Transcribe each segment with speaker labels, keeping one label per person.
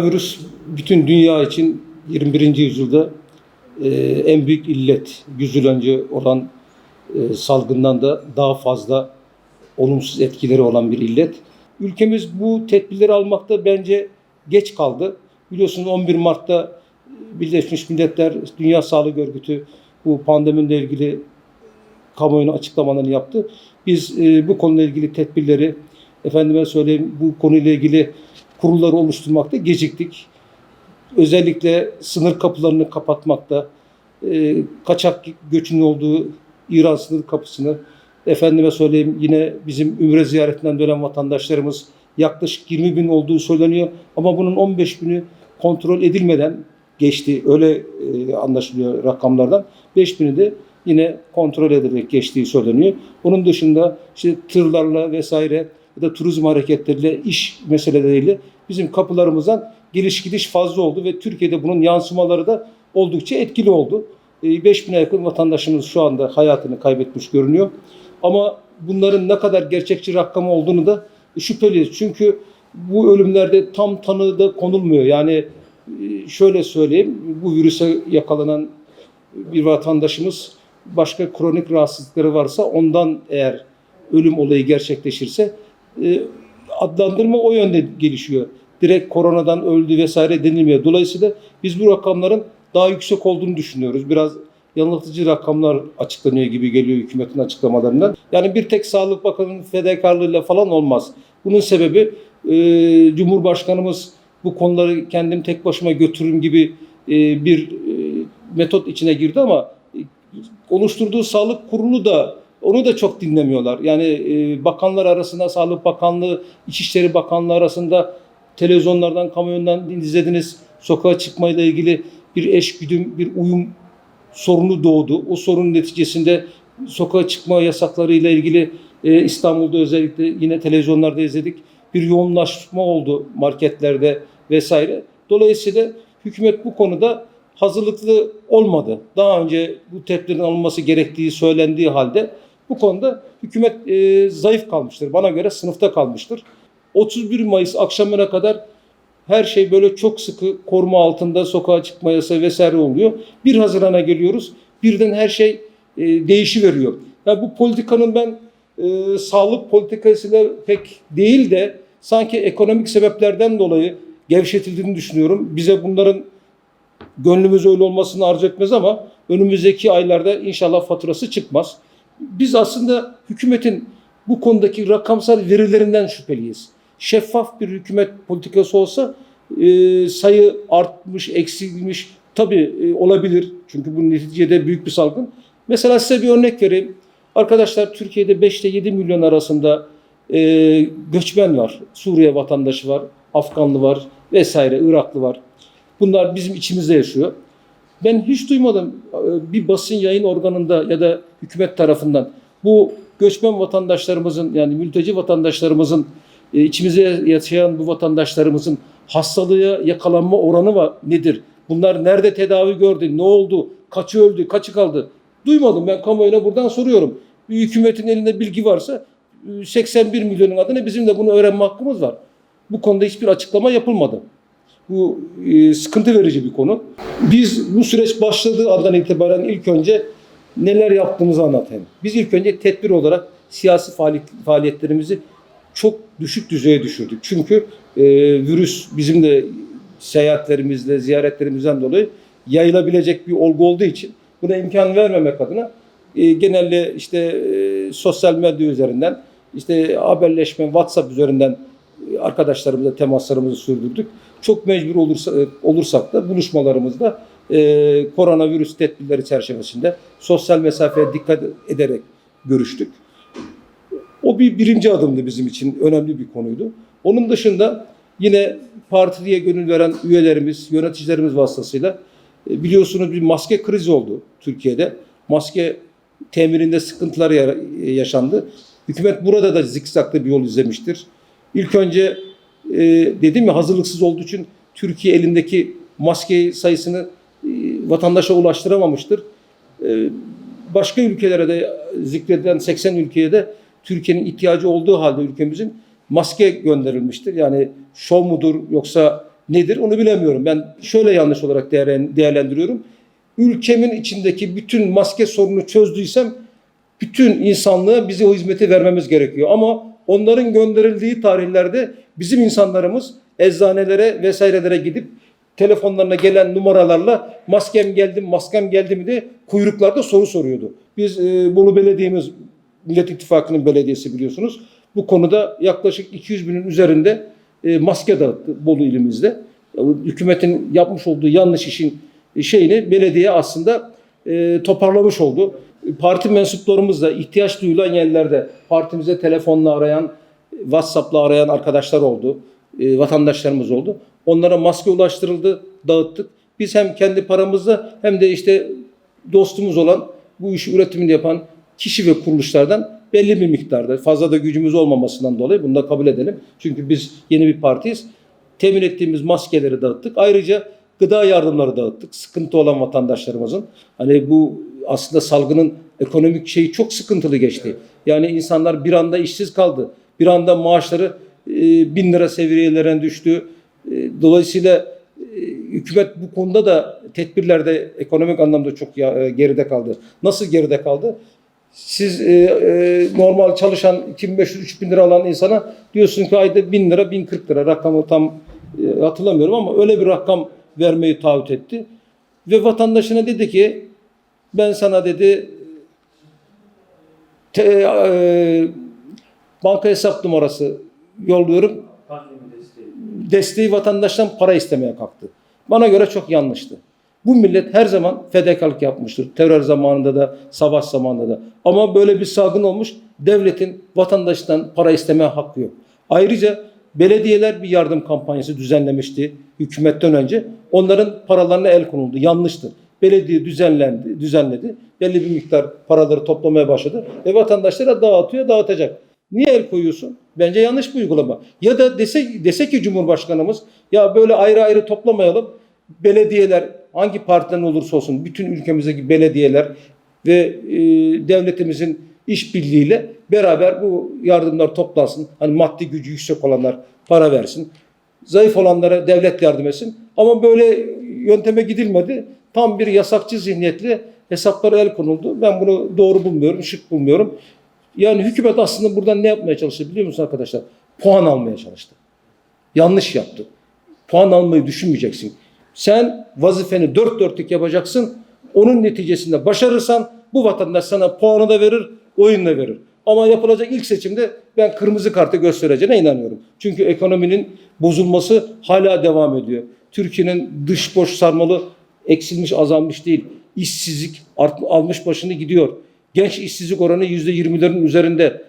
Speaker 1: Koronavirüs bütün dünya için 21. yüzyılda e, en büyük illet. 100 yıl önce olan e, salgından da daha fazla olumsuz etkileri olan bir illet. Ülkemiz bu tedbirleri almakta bence geç kaldı. Biliyorsunuz 11 Mart'ta Birleşmiş Milletler Dünya Sağlık Örgütü bu pandemiyle ilgili kamuoyuna açıklamalarını yaptı. Biz e, bu konuyla ilgili tedbirleri efendime söyleyeyim bu konuyla ilgili kurulları oluşturmakta geciktik. Özellikle sınır kapılarını kapatmakta, e, kaçak göçün olduğu İran sınır kapısını efendime söyleyeyim yine bizim Ümre ziyaretinden dönen vatandaşlarımız yaklaşık 20 bin olduğu söyleniyor. Ama bunun 15 bini kontrol edilmeden geçti. Öyle e, anlaşılıyor rakamlardan. 5 bini de yine kontrol ederek geçtiği söyleniyor. Bunun dışında işte tırlarla vesaire ya da turizm hareketleriyle, iş meseleleriyle bizim kapılarımızdan giriş gidiş fazla oldu ve Türkiye'de bunun yansımaları da oldukça etkili oldu. 5000'e yakın vatandaşımız şu anda hayatını kaybetmiş görünüyor. Ama bunların ne kadar gerçekçi rakam olduğunu da şüpheliyiz. Çünkü bu ölümlerde tam tanı da konulmuyor. Yani e, şöyle söyleyeyim, bu virüse yakalanan bir vatandaşımız başka kronik rahatsızlıkları varsa ondan eğer ölüm olayı gerçekleşirse adlandırma o yönde gelişiyor. Direkt koronadan öldü vesaire denilmiyor. Dolayısıyla biz bu rakamların daha yüksek olduğunu düşünüyoruz. Biraz yanıltıcı rakamlar açıklanıyor gibi geliyor hükümetin açıklamalarından. Yani bir tek Sağlık Bakanı'nın fedakarlığıyla falan olmaz. Bunun sebebi e, Cumhurbaşkanımız bu konuları kendim tek başıma götürürüm gibi e, bir e, metot içine girdi ama e, oluşturduğu sağlık kurulu da onu da çok dinlemiyorlar. Yani e, bakanlar arasında Sağlık Bakanlığı, İçişleri Bakanlığı arasında televizyonlardan, kamuoyundan izlediniz. Sokağa çıkmayla ilgili bir eşgüdüm, bir uyum sorunu doğdu. O sorunun neticesinde sokağa çıkma yasaklarıyla ilgili e, İstanbul'da özellikle yine televizyonlarda izledik. Bir yoğunlaşma oldu marketlerde vesaire. Dolayısıyla hükümet bu konuda hazırlıklı olmadı. Daha önce bu tedbirin alınması gerektiği söylendiği halde bu konuda hükümet e, zayıf kalmıştır. Bana göre sınıfta kalmıştır. 31 Mayıs akşamına kadar her şey böyle çok sıkı koruma altında sokağa çıkma yasağı vesaire oluyor. 1 Haziran'a geliyoruz. Birden her şey e, değişiveriyor. Yani bu politikanın ben e, sağlık politikasıyla pek değil de sanki ekonomik sebeplerden dolayı gevşetildiğini düşünüyorum. Bize bunların gönlümüz öyle olmasını arzu etmez ama önümüzdeki aylarda inşallah faturası çıkmaz. Biz aslında hükümetin bu konudaki rakamsal verilerinden şüpheliyiz. Şeffaf bir hükümet politikası olsa e, sayı artmış, eksilmiş tabii e, olabilir. Çünkü bu neticede büyük bir salgın. Mesela size bir örnek vereyim. Arkadaşlar Türkiye'de 5 ile 7 milyon arasında e, göçmen var. Suriye vatandaşı var, Afganlı var vesaire, Iraklı var. Bunlar bizim içimizde yaşıyor. Ben hiç duymadım e, bir basın yayın organında ya da hükümet tarafından bu göçmen vatandaşlarımızın yani mülteci vatandaşlarımızın e, içimizde yaşayan bu vatandaşlarımızın hastalığa yakalanma oranı var, nedir? Bunlar nerede tedavi gördü? Ne oldu? Kaçı öldü? Kaçı kaldı? Duymadım. Ben kamuoyuna buradan soruyorum. Bir hükümetin elinde bilgi varsa e, 81 milyonun adına bizim de bunu öğrenme hakkımız var. Bu konuda hiçbir açıklama yapılmadı. Bu e, sıkıntı verici bir konu. Biz bu süreç başladığı andan itibaren ilk önce neler yaptığımızı anlatayım. Biz ilk önce tedbir olarak siyasi faaliyet, faaliyetlerimizi çok düşük düzeye düşürdük. Çünkü e, virüs bizim de seyahatlerimizle, ziyaretlerimizden dolayı yayılabilecek bir olgu olduğu için buna imkan vermemek adına e, genelde işte e, sosyal medya üzerinden, işte haberleşme, WhatsApp üzerinden e, arkadaşlarımızla temaslarımızı sürdürdük. Çok mecbur olursa, e, olursak da buluşmalarımızda e, koronavirüs tedbirleri çerçevesinde sosyal mesafeye dikkat ederek görüştük. O bir birinci adımdı bizim için. Önemli bir konuydu. Onun dışında yine partiye gönül veren üyelerimiz, yöneticilerimiz vasıtasıyla e, biliyorsunuz bir maske krizi oldu Türkiye'de. Maske temininde sıkıntılar ya- yaşandı. Hükümet burada da zikzaklı bir yol izlemiştir. İlk önce e, dedim ya hazırlıksız olduğu için Türkiye elindeki maske sayısını e, vatandaşa ulaştıramamıştır. E, başka ülkelere de zikredilen 80 ülkeye de Türkiye'nin ihtiyacı olduğu halde ülkemizin maske gönderilmiştir. Yani şov mudur yoksa nedir onu bilemiyorum. Ben şöyle yanlış olarak değerlen- değerlendiriyorum. Ülkemin içindeki bütün maske sorununu çözdüysem bütün insanlığa bize o hizmeti vermemiz gerekiyor. Ama onların gönderildiği tarihlerde bizim insanlarımız eczanelere vesairelere gidip telefonlarına gelen numaralarla maskem geldi mi, maskem geldi mi de kuyruklarda soru soruyordu. Biz e, Bolu Belediye'miz Millet İttifakı'nın belediyesi biliyorsunuz. Bu konuda yaklaşık 200 binin üzerinde e, maske dağıttı Bolu ilimizde. Hükümetin yapmış olduğu yanlış işin şeyini belediye aslında e, toparlamış oldu. Parti mensuplarımız da ihtiyaç duyulan yerlerde partimize telefonla arayan, WhatsApp'la arayan arkadaşlar oldu. E, vatandaşlarımız oldu. Onlara maske ulaştırıldı, dağıttık. Biz hem kendi paramızla hem de işte dostumuz olan bu işi üretimini yapan kişi ve kuruluşlardan belli bir miktarda fazla da gücümüz olmamasından dolayı bunu da kabul edelim. Çünkü biz yeni bir partiyiz. Temin ettiğimiz maskeleri dağıttık. Ayrıca gıda yardımları dağıttık. Sıkıntı olan vatandaşlarımızın. Hani bu aslında salgının ekonomik şeyi çok sıkıntılı geçti. Yani insanlar bir anda işsiz kaldı. Bir anda maaşları e, bin lira seviyelerine düştü. E, Dolayısıyla e, hükümet bu konuda da tedbirlerde ekonomik anlamda çok ya- e, geride kaldı. Nasıl geride kaldı? Siz e, e, normal çalışan 2500-3000 lira alan insana diyorsun ki ayda 1000 lira 1040 lira rakamı tam e, hatırlamıyorum ama öyle bir rakam vermeyi taahhüt etti. Ve vatandaşına dedi ki ben sana dedi te, e, banka hesap numarası yolluyorum desteği vatandaştan para istemeye kalktı. Bana göre çok yanlıştı. Bu millet her zaman fedakarlık yapmıştır. Terör zamanında da, savaş zamanında da. Ama böyle bir salgın olmuş, devletin vatandaştan para istemeye hakkı yok. Ayrıca belediyeler bir yardım kampanyası düzenlemişti hükümetten önce. Onların paralarına el konuldu. Yanlıştı. Belediye düzenlendi, düzenledi. Belli bir miktar paraları toplamaya başladı. Ve vatandaşlara dağıtıyor, dağıtacak. Niye el koyuyorsun? Bence yanlış bir uygulama. Ya da dese, dese ki Cumhurbaşkanımız ya böyle ayrı ayrı toplamayalım. Belediyeler hangi partiden olursa olsun bütün ülkemizdeki belediyeler ve e, devletimizin işbirliğiyle beraber bu yardımlar toplansın. Hani maddi gücü yüksek olanlar para versin. Zayıf olanlara devlet yardım etsin. Ama böyle yönteme gidilmedi. Tam bir yasakçı zihniyetle hesaplara el konuldu. Ben bunu doğru bulmuyorum, şık bulmuyorum. Yani hükümet aslında buradan ne yapmaya çalıştı biliyor musun arkadaşlar? Puan almaya çalıştı. Yanlış yaptı. Puan almayı düşünmeyeceksin. Sen vazifeni dört dörtlük yapacaksın. Onun neticesinde başarırsan bu vatandaş sana puanı da verir, oyunu da verir. Ama yapılacak ilk seçimde ben kırmızı kartı göstereceğine inanıyorum. Çünkü ekonominin bozulması hala devam ediyor. Türkiye'nin dış borç sarmalı eksilmiş, azalmış değil. İşsizlik art, almış başını gidiyor. Genç işsizlik oranı yüzde yirmilerin üzerinde.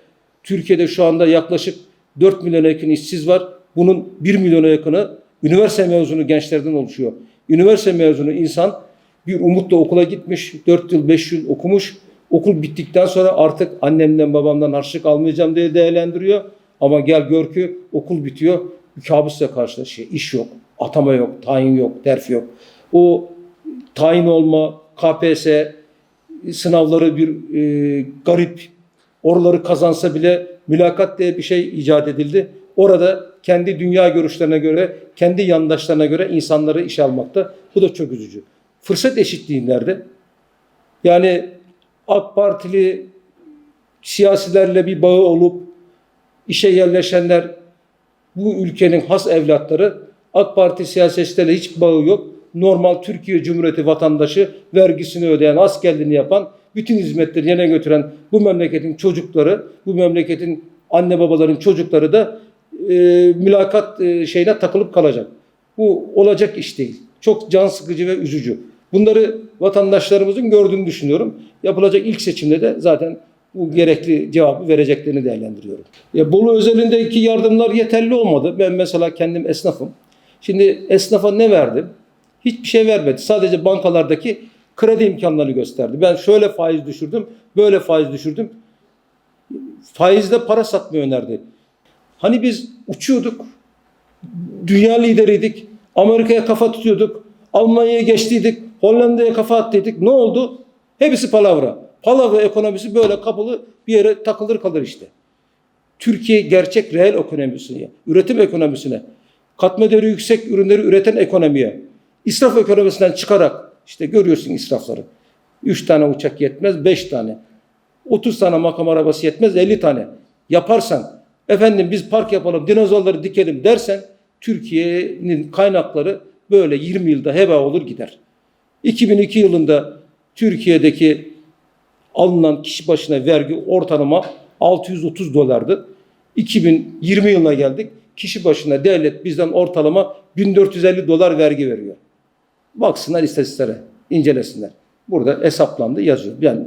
Speaker 1: Türkiye'de şu anda yaklaşık 4 milyona yakın işsiz var. Bunun 1 milyona yakını üniversite mezunu gençlerden oluşuyor. Üniversite mezunu insan bir umutla okula gitmiş, 4 yıl 5 yıl okumuş. Okul bittikten sonra artık annemden babamdan harçlık almayacağım diye değerlendiriyor. Ama gel gör ki okul bitiyor. Bir kabusla karşılaşıyor. İş yok, atama yok, tayin yok, terfi yok. O tayin olma, KPSS, sınavları bir e, garip. Oraları kazansa bile mülakat diye bir şey icat edildi. Orada kendi dünya görüşlerine göre, kendi yandaşlarına göre insanları işe almakta. Bu da çok üzücü. Fırsat eşitliği nerede? Yani AK Partili siyasilerle bir bağı olup işe yerleşenler bu ülkenin has evlatları AK Parti siyasetçilerle hiç bağı yok. Normal Türkiye Cumhuriyeti vatandaşı vergisini ödeyen, askerliğini yapan, bütün hizmetleri yerine götüren bu memleketin çocukları, bu memleketin anne babaların çocukları da e, mülakat e, şeyine takılıp kalacak. Bu olacak iş değil. Çok can sıkıcı ve üzücü. Bunları vatandaşlarımızın gördüğünü düşünüyorum. Yapılacak ilk seçimde de zaten bu gerekli cevabı vereceklerini değerlendiriyorum. Ya Bolu özelindeki yardımlar yeterli olmadı. Ben mesela kendim esnafım. Şimdi esnafa ne verdim? Hiçbir şey vermedi. Sadece bankalardaki kredi imkanlarını gösterdi. Ben şöyle faiz düşürdüm, böyle faiz düşürdüm. Faizle para satmayı önerdi. Hani biz uçuyorduk, dünya lideriydik, Amerika'ya kafa tutuyorduk, Almanya'ya geçtiydik, Hollanda'ya kafa attıydık. Ne oldu? Hepsi palavra. Palavra ekonomisi böyle kapılı bir yere takılır kalır işte. Türkiye gerçek reel ekonomisine, üretim ekonomisine katma değeri yüksek ürünleri üreten ekonomiye, israf ekonomisinden çıkarak işte görüyorsun israfları. 3 tane uçak yetmez, 5 tane. 30 tane makam arabası yetmez, 50 tane. Yaparsan, efendim biz park yapalım, dinozorları dikelim dersen Türkiye'nin kaynakları böyle 20 yılda heba olur gider. 2002 yılında Türkiye'deki alınan kişi başına vergi ortalama 630 dolardı. 2020 yılına geldik. Kişi başına devlet bizden ortalama 1450 dolar vergi veriyor. Baksınlar istatistiklere, incelesinler. Burada hesaplandı yazıyor. Yani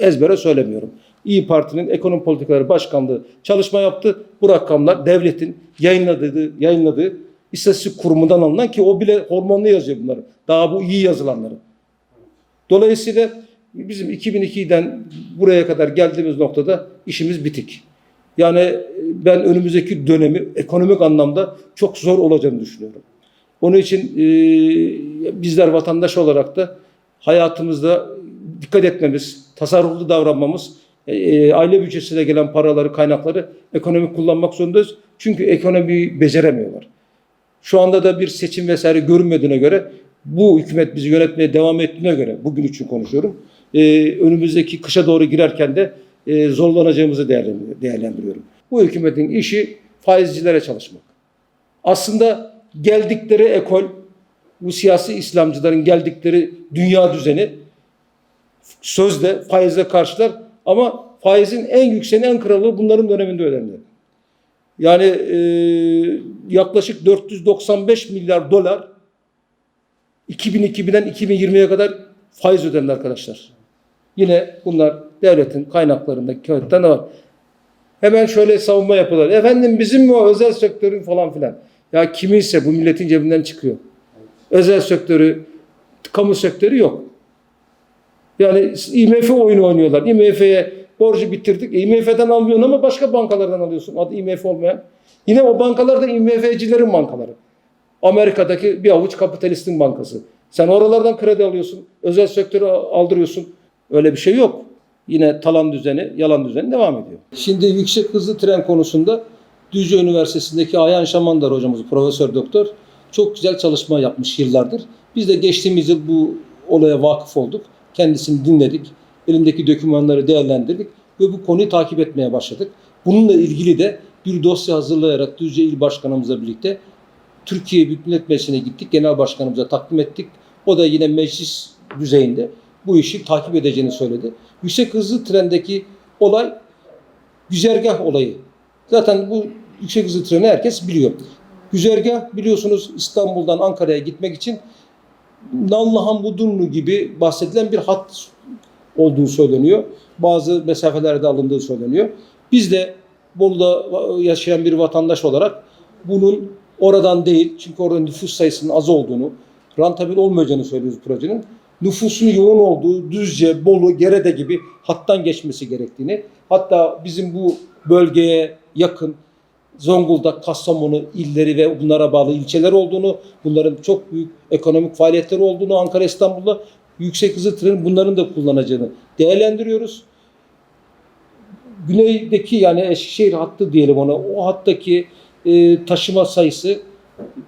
Speaker 1: ezbere söylemiyorum. İyi Parti'nin ekonomi politikaları başkanlığı çalışma yaptı. Bu rakamlar devletin yayınladığı, yayınladığı istatistik kurumundan alınan ki o bile hormonlu yazıyor bunları. Daha bu iyi yazılanları. Dolayısıyla bizim 2002'den buraya kadar geldiğimiz noktada işimiz bitik. Yani ben önümüzdeki dönemi ekonomik anlamda çok zor olacağını düşünüyorum. Onun için e, bizler vatandaş olarak da hayatımızda dikkat etmemiz, tasarruflu davranmamız, e, e, aile bütçesine gelen paraları, kaynakları ekonomik kullanmak zorundayız. Çünkü ekonomiyi beceremiyorlar. Şu anda da bir seçim vesaire görünmediğine göre bu hükümet bizi yönetmeye devam ettiğine göre bugün için konuşuyorum. e, önümüzdeki kışa doğru girerken de e, zorlanacağımızı değerlendiriyor- değerlendiriyorum. Bu hükümetin işi faizcilere çalışmak. Aslında geldikleri ekol, bu siyasi İslamcıların geldikleri dünya düzeni sözde faizle karşılar ama faizin en yükseğini en kralı bunların döneminde ödendi. Yani e, yaklaşık 495 milyar dolar 2002'den 2020'ye kadar faiz ödendi arkadaşlar. Yine bunlar devletin kaynaklarındaki kağıttan var. Hemen şöyle savunma yapıyorlar. Efendim bizim mi o özel sektörün falan filan. Ya kiminse bu milletin cebinden çıkıyor. Özel sektörü, kamu sektörü yok. Yani IMF oyunu oynuyorlar. IMF'ye borcu bitirdik. E, IMF'den almıyorsun ama başka bankalardan alıyorsun. Adı IMF olmayan. Yine o bankalar da IMF'cilerin bankaları. Amerika'daki bir avuç kapitalistin bankası. Sen oralardan kredi alıyorsun. Özel sektörü aldırıyorsun. Öyle bir şey yok. Yine talan düzeni, yalan düzeni devam ediyor. Şimdi yüksek hızlı tren konusunda Düzce Üniversitesi'ndeki Ayhan Şamandar hocamız, profesör doktor çok güzel çalışma yapmış yıllardır. Biz de geçtiğimiz yıl bu olaya vakıf olduk. Kendisini dinledik. Elindeki dokümanları değerlendirdik ve bu konuyu takip etmeye başladık. Bununla ilgili de bir dosya hazırlayarak Düzce İl Başkanımızla birlikte Türkiye Büyük Millet Meclisi'ne gittik. Genel Başkanımıza takdim ettik. O da yine meclis düzeyinde bu işi takip edeceğini söyledi. Yüksek hızlı trendeki olay güzergah olayı. Zaten bu yüksek hızlı treni herkes biliyor. Güzergah biliyorsunuz İstanbul'dan Ankara'ya gitmek için Nallıhan Budunlu gibi bahsedilen bir hat olduğu söyleniyor. Bazı mesafelerde alındığı söyleniyor. Biz de Bolu'da yaşayan bir vatandaş olarak bunun oradan değil, çünkü orada nüfus sayısının az olduğunu, rantabil olmayacağını söylüyoruz projenin. Nüfusun yoğun olduğu Düzce, Bolu, Gerede gibi hattan geçmesi gerektiğini, hatta bizim bu bölgeye yakın Zonguldak, Kastamonu illeri ve bunlara bağlı ilçeler olduğunu, bunların çok büyük ekonomik faaliyetleri olduğunu, Ankara, İstanbul'da yüksek hızlı trenin bunların da kullanacağını değerlendiriyoruz. Güneydeki yani Eskişehir hattı diyelim ona, o hattaki e, taşıma sayısı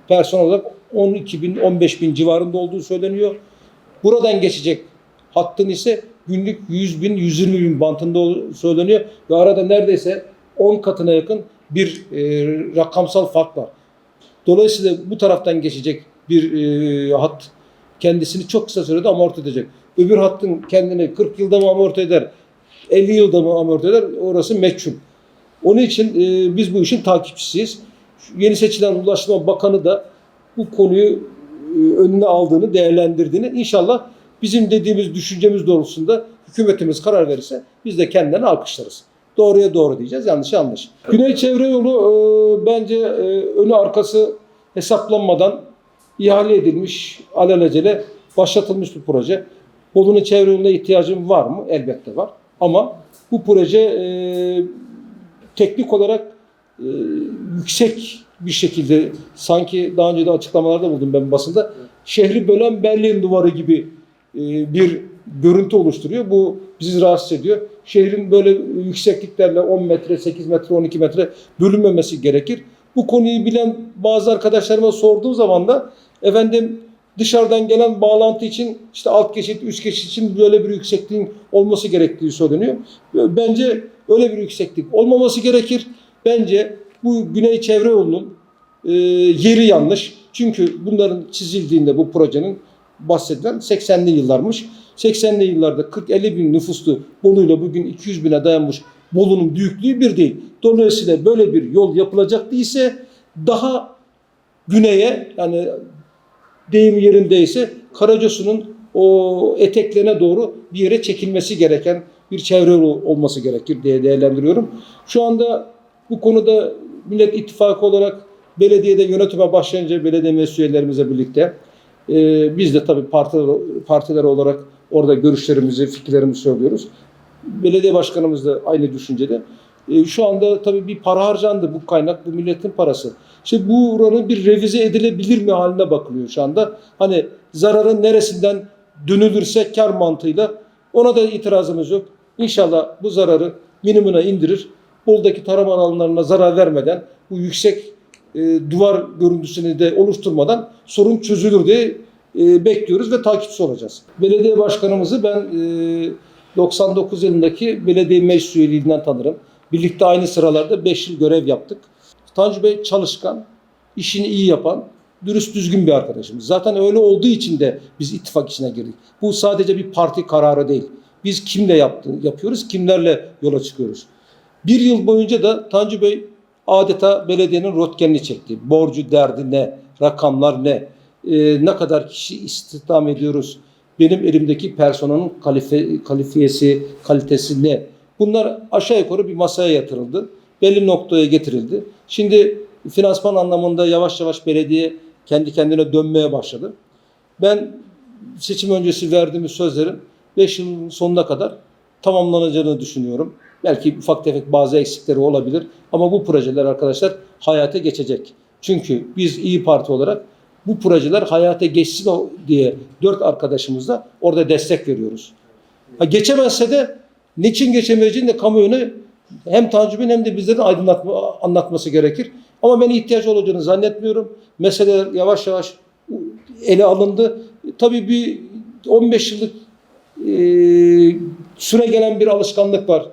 Speaker 1: personel olarak 12 bin, 15 bin civarında olduğu söyleniyor. Buradan geçecek hattın ise günlük 100 bin, 120 bin bantında söyleniyor. Ve arada neredeyse 10 katına yakın bir e, rakamsal fark var. Dolayısıyla bu taraftan geçecek bir e, hat kendisini çok kısa sürede amorti edecek. Öbür hattın kendini 40 yılda mı amorti eder, 50 yılda mı amorti eder orası meçhul. Onun için e, biz bu işin takipçisiyiz. Yeni seçilen Ulaştırma Bakanı da bu konuyu e, önüne aldığını, değerlendirdiğini inşallah bizim dediğimiz düşüncemiz doğrultusunda hükümetimiz karar verirse biz de kendilerini alkışlarız. Doğruya doğru diyeceğiz, yanlışa yanlış. Güney Çevre Yolu e, bence e, önü arkası hesaplanmadan ihale edilmiş, alelacele başlatılmış bir proje. Bolu'nun çevre yoluna ihtiyacım var mı? Elbette var. Ama bu proje e, teknik olarak e, yüksek bir şekilde sanki daha önce de açıklamalarda buldum ben basında şehri bölen Berlin duvarı gibi e, bir görüntü oluşturuyor. Bu bizi rahatsız ediyor. Şehrin böyle yüksekliklerle 10 metre, 8 metre, 12 metre bölünmemesi gerekir. Bu konuyu bilen bazı arkadaşlarıma sorduğum zaman da efendim dışarıdan gelen bağlantı için işte alt geçit, üst geçit için böyle bir yüksekliğin olması gerektiği söyleniyor. Bence öyle bir yükseklik olmaması gerekir. Bence bu Güney Çevre Yolu'nun e, yeri yanlış. Çünkü bunların çizildiğinde bu projenin bahsedilen 80'li yıllarmış. 80'li yıllarda 40-50 bin nüfuslu Bolu'yla bugün 200 bine dayanmış Bolu'nun büyüklüğü bir değil. Dolayısıyla böyle bir yol yapılacaktı ise daha güneye yani deyim yerindeyse Karacasu'nun o eteklerine doğru bir yere çekilmesi gereken bir çevre olması gerekir diye değerlendiriyorum. Şu anda bu konuda Millet İttifakı olarak belediyede yönetime başlayınca belediye meclis üyelerimizle birlikte e, biz de tabii partiler, partiler olarak orada görüşlerimizi, fikirlerimizi söylüyoruz. Belediye başkanımız da aynı düşüncede. E, şu anda tabii bir para harcandı. Bu kaynak bu milletin parası. İşte bu oranı bir revize edilebilir mi haline bakılıyor şu anda. Hani zararın neresinden dönülürse kar mantığıyla ona da itirazımız yok. İnşallah bu zararı minimuma indirir. Bolu'daki tarım alanlarına zarar vermeden bu yüksek e, duvar görüntüsünü de oluşturmadan sorun çözülür diye e, bekliyoruz ve takipçi olacağız. Belediye başkanımızı ben e, 99 yılındaki belediye meclis üyeliğinden tanırım. Birlikte aynı sıralarda 5 yıl görev yaptık. Tanju Bey çalışkan, işini iyi yapan, dürüst düzgün bir arkadaşımız. Zaten öyle olduğu için de biz ittifak içine girdik. Bu sadece bir parti kararı değil. Biz kimle yaptı, yapıyoruz, kimlerle yola çıkıyoruz. Bir yıl boyunca da Tanju Bey adeta belediyenin rotkenini çekti. Borcu derdi ne, rakamlar ne, e, ne kadar kişi istihdam ediyoruz, benim elimdeki personelin kalife, kalifiyesi, kalitesi ne? Bunlar aşağı yukarı bir masaya yatırıldı. Belli noktaya getirildi. Şimdi finansman anlamında yavaş yavaş belediye kendi kendine dönmeye başladı. Ben seçim öncesi verdiğimiz sözlerin 5 yılın sonuna kadar tamamlanacağını düşünüyorum. Belki ufak tefek bazı eksikleri olabilir ama bu projeler arkadaşlar hayata geçecek. Çünkü biz İyi Parti olarak bu projeler hayata geçsin diye dört arkadaşımızla orada destek veriyoruz. Ha, geçemezse de niçin geçemeyeceğini de kamuoyuna hem Tanju Bey'in hem de bizlerin aydınlatma, anlatması gerekir. Ama ben ihtiyaç olacağını zannetmiyorum. Meseleler yavaş yavaş ele alındı. Tabii bir 15 yıllık e, süre gelen bir alışkanlık var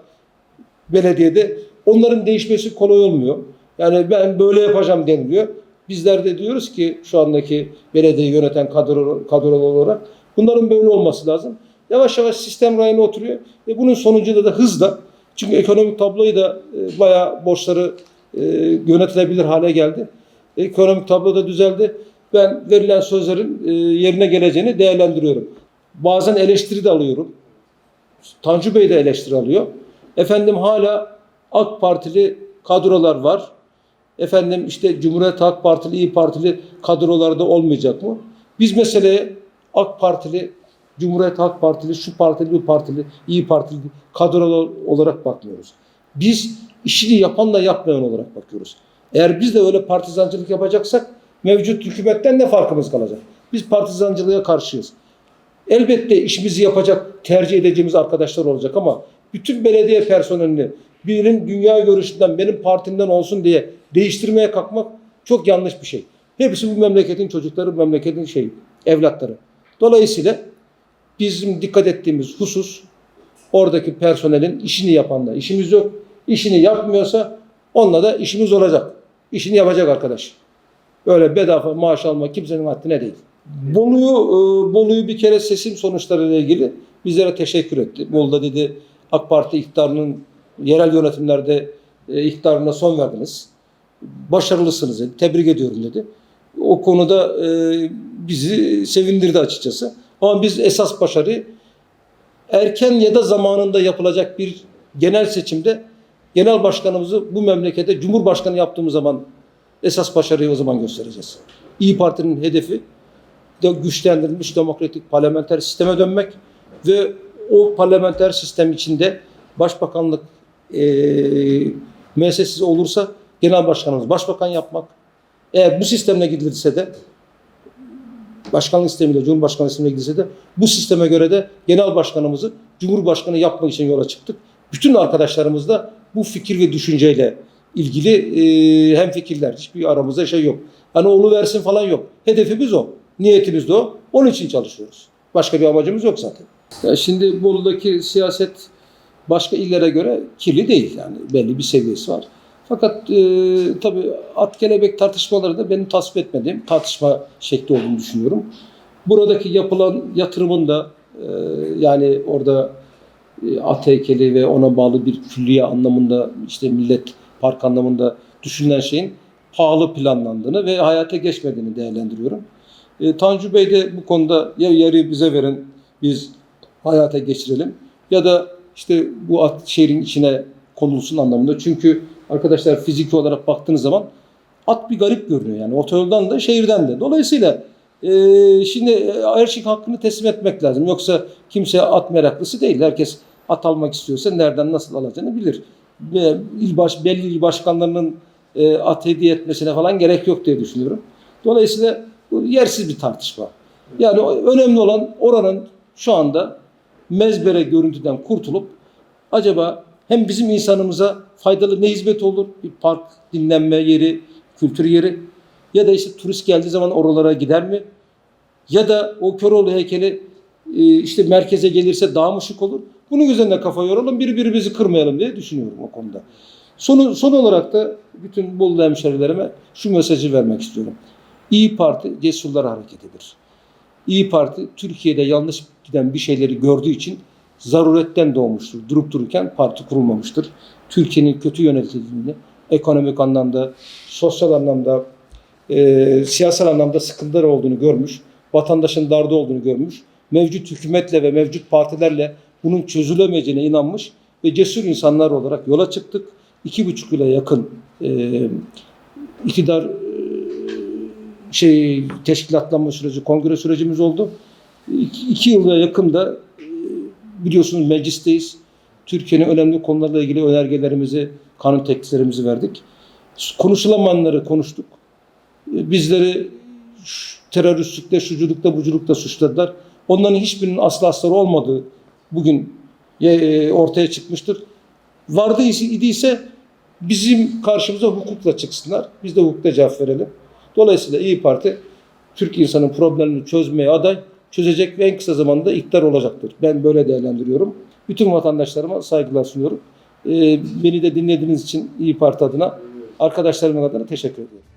Speaker 1: belediyede. Onların değişmesi kolay olmuyor. Yani ben böyle yapacağım deniliyor. Bizler de diyoruz ki şu andaki belediye yöneten kadro, kadro olarak bunların böyle olması lazım. Yavaş yavaş sistem rayına oturuyor. Ve bunun sonucunda da hızla çünkü ekonomik tabloyu da e, bayağı borçları e, yönetilebilir hale geldi. Ekonomik tablo da düzeldi. Ben verilen sözlerin e, yerine geleceğini değerlendiriyorum. Bazen eleştiri de alıyorum. Tanju Bey de eleştiri alıyor. Efendim hala AK Partili kadrolar var. Efendim işte Cumhuriyet Halk Partili, İyi Partili kadrolarda olmayacak mı? Biz meseleye AK Partili, Cumhuriyet Halk Partili, şu partili, bu partili, İyi Partili kadrolar olarak bakmıyoruz. Biz işini yapanla yapmayan olarak bakıyoruz. Eğer biz de öyle partizancılık yapacaksak mevcut hükümetten ne farkımız kalacak? Biz partizancılığa karşıyız. Elbette işimizi yapacak, tercih edeceğimiz arkadaşlar olacak ama bütün belediye personelini birinin dünya görüşünden, benim partimden olsun diye değiştirmeye kalkmak çok yanlış bir şey. Hepsi bu memleketin çocukları, bu memleketin şey, evlatları. Dolayısıyla bizim dikkat ettiğimiz husus oradaki personelin işini yapanla işimiz yok. İşini yapmıyorsa onunla da işimiz olacak. İşini yapacak arkadaş. Öyle bedava maaş almak kimsenin haddine değil. Bolu'yu e, Bolu'yu bir kere seçim sonuçlarıyla ilgili bizlere teşekkür etti. Bolu'da dedi AK Parti iktidarının yerel yönetimlerde e, iktidarına son verdiniz. Başarılısınız dedi. Tebrik ediyorum dedi. O konuda e, bizi sevindirdi açıkçası. Ama biz esas başarıyı erken ya da zamanında yapılacak bir genel seçimde genel başkanımızı bu memlekete cumhurbaşkanı yaptığımız zaman esas başarıyı o zaman göstereceğiz. İyi Parti'nin hedefi de güçlendirilmiş demokratik parlamenter sisteme dönmek ve o parlamenter sistem içinde başbakanlık e, müessesesi olursa genel başkanımız başbakan yapmak. Eğer bu sistemle gidilirse de başkanlık sistemiyle, cumhurbaşkanlığı sistemiyle gidilse de bu sisteme göre de genel başkanımızı cumhurbaşkanı yapmak için yola çıktık. Bütün arkadaşlarımız da bu fikir ve düşünceyle ilgili e, hem fikirler. Hiçbir aramızda şey yok. Hani olu versin falan yok. Hedefimiz o. Niyetimiz de o. Onun için çalışıyoruz. Başka bir amacımız yok zaten. Ya şimdi Bolu'daki siyaset başka illere göre kirli değil yani belli bir seviyesi var. Fakat e, tabii at kelebek tartışmaları da benim tasvip etmediğim tartışma şekli olduğunu düşünüyorum. Buradaki yapılan yatırımın da e, yani orada e, at heykeli ve ona bağlı bir külliye anlamında işte millet park anlamında düşünülen şeyin pahalı planlandığını ve hayata geçmediğini değerlendiriyorum. E, Tanju Bey de bu konuda ya yarıyı bize verin biz hayata geçirelim ya da işte bu at şehrin içine konulsun anlamında. Çünkü arkadaşlar fiziki olarak baktığınız zaman at bir garip görünüyor yani otoyoldan da şehirden de. Dolayısıyla e, şimdi e, her şeyin hakkını teslim etmek lazım. Yoksa kimse at meraklısı değil. Herkes at almak istiyorsa nereden nasıl alacağını bilir. Ve il baş, belli il başkanlarının e, at hediye etmesine falan gerek yok diye düşünüyorum. Dolayısıyla bu yersiz bir tartışma. Yani önemli olan oranın şu anda mezbere görüntüden kurtulup acaba hem bizim insanımıza faydalı ne hizmet olur? Bir park, dinlenme yeri, kültür yeri ya da işte turist geldiği zaman oralara gider mi? Ya da o Köroğlu heykeli e, işte merkeze gelirse daha mı şık olur? Bunun üzerine kafa yoralım, birbirimizi kırmayalım diye düşünüyorum o konuda. Sonu, son olarak da bütün Bolu hemşerilerime şu mesajı vermek istiyorum. İyi Parti cesurlar hareketidir. İyi Parti Türkiye'de yanlış giden bir şeyleri gördüğü için zaruretten doğmuştur. Durup dururken parti kurulmamıştır. Türkiye'nin kötü yönetildiğini ekonomik anlamda, sosyal anlamda, e, siyasal anlamda sıkıntılar olduğunu görmüş, vatandaşın darda olduğunu görmüş, mevcut hükümetle ve mevcut partilerle bunun çözülemeyeceğine inanmış ve cesur insanlar olarak yola çıktık. İki buçuk yıla yakın e, iktidar e, şey teşkilatlanma süreci, kongre sürecimiz oldu. İki, iki yıla yakın da biliyorsunuz meclisteyiz. Türkiye'nin önemli konularla ilgili önergelerimizi, kanun tekliflerimizi verdik. Konuşulamayanları konuştuk. E, Bizleri ş- teröristlikle, şuculukla, buculukla suçladılar. Onların hiçbirinin aslı asları olmadığı bugün e, ortaya çıkmıştır. Vardı idiyse bizim karşımıza hukukla çıksınlar. Biz de hukukla cevap verelim. Dolayısıyla İyi Parti Türk insanın problemini çözmeye aday, çözecek ve en kısa zamanda iktidar olacaktır. Ben böyle değerlendiriyorum. Bütün vatandaşlarıma saygılar sunuyorum. Ee, beni de dinlediğiniz için İyi Parti adına, arkadaşlarımın adına teşekkür ediyorum.